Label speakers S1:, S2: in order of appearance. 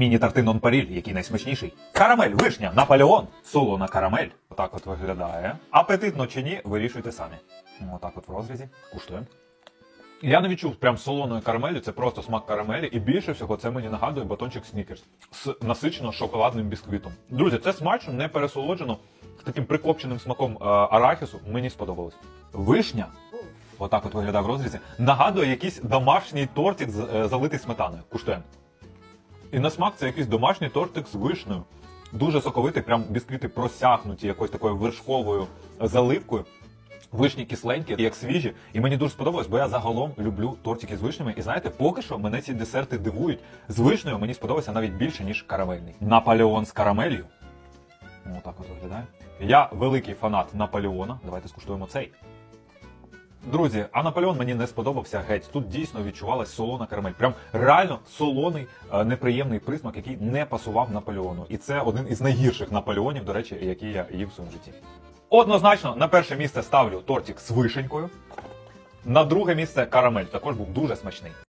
S1: Міні-тарти нон-паріль, який найсмачніший. Карамель, вишня, Наполеон, солона карамель. Отак от виглядає. Апетитно чи ні, вирішуйте самі. Отак от в розрізі. Куштуємо. Я не відчув прям солоної карамелі, це просто смак карамелі, і більше всього це мені нагадує батончик снікерс з насичено шоколадним бісквітом. Друзі, це смачно, не пересолоджено, з таким прикопченим смаком е, арахісу. Мені сподобалось. Вишня, отак от виглядає в розрізі, нагадує якийсь домашній тортик, е, залитий сметаною. Куштуємо. І на смак це якийсь домашній тортик з вишнею. Дуже соковитий, прям бісквіти просякнуті якоюсь такою вершковою заливкою. Вишні кисленькі, як свіжі, і мені дуже сподобалось, бо я загалом люблю тортики з вишнями. І знаєте, поки що мене ці десерти дивують. З вишнею мені сподобався навіть більше, ніж карамельний. Наполеон з карамелью. Отак от виглядає. Я великий фанат Наполеона. Давайте скуштуємо цей. Друзі, а Наполеон мені не сподобався геть. Тут дійсно відчувалась солона карамель. Прям реально солоний, е, неприємний присмак, який не пасував Наполеону. І це один із найгірших Наполеонів, до речі, який я їв в своєму житті. Однозначно, на перше місце ставлю тортик з вишенькою. На друге місце карамель також був дуже смачний.